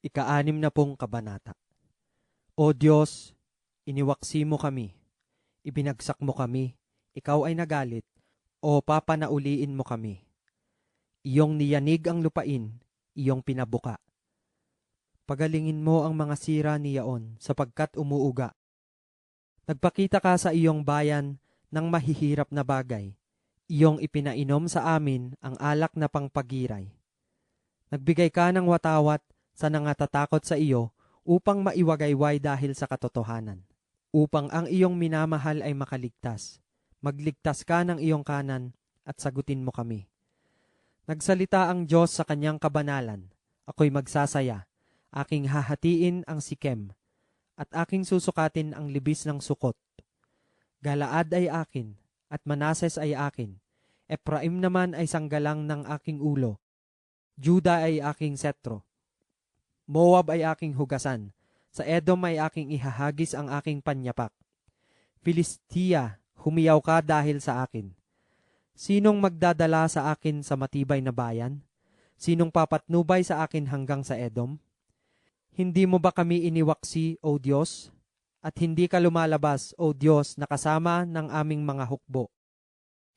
Ikaanim na pong kabanata. O Diyos, iniwaksi mo kami, ibinagsak mo kami, ikaw ay nagalit, o papanauliin mo kami. Iyong niyanig ang lupain, iyong pinabuka. Pagalingin mo ang mga sira niyaon sapagkat umuuga. Nagpakita ka sa iyong bayan ng mahihirap na bagay. Iyong ipinainom sa amin ang alak na pangpagiray. Nagbigay ka ng watawat sa nangatatakot sa iyo upang maiwagayway dahil sa katotohanan. Upang ang iyong minamahal ay makaligtas. Magligtas ka ng iyong kanan at sagutin mo kami. Nagsalita ang Diyos sa kanyang kabanalan. Ako'y magsasaya. Aking hahatiin ang sikem at aking susukatin ang libis ng sukot. Galaad ay akin at Manases ay akin. Ephraim naman ay sanggalang ng aking ulo. Juda ay aking setro. Moab ay aking hugasan. Sa Edom ay aking ihahagis ang aking panyapak. Filistia, humiyaw ka dahil sa akin. Sinong magdadala sa akin sa matibay na bayan? Sinong papatnubay sa akin hanggang sa Edom? Hindi mo ba kami iniwaksi, O Diyos? At hindi ka lumalabas, O Diyos, na kasama ng aming mga hukbo.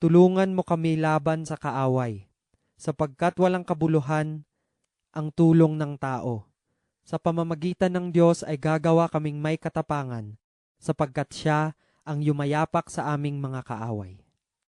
Tulungan mo kami laban sa kaaway, sapagkat walang kabuluhan ang tulong ng tao. Sa pamamagitan ng Diyos ay gagawa kaming may katapangan, sapagkat siya ang yumayapak sa aming mga kaaway.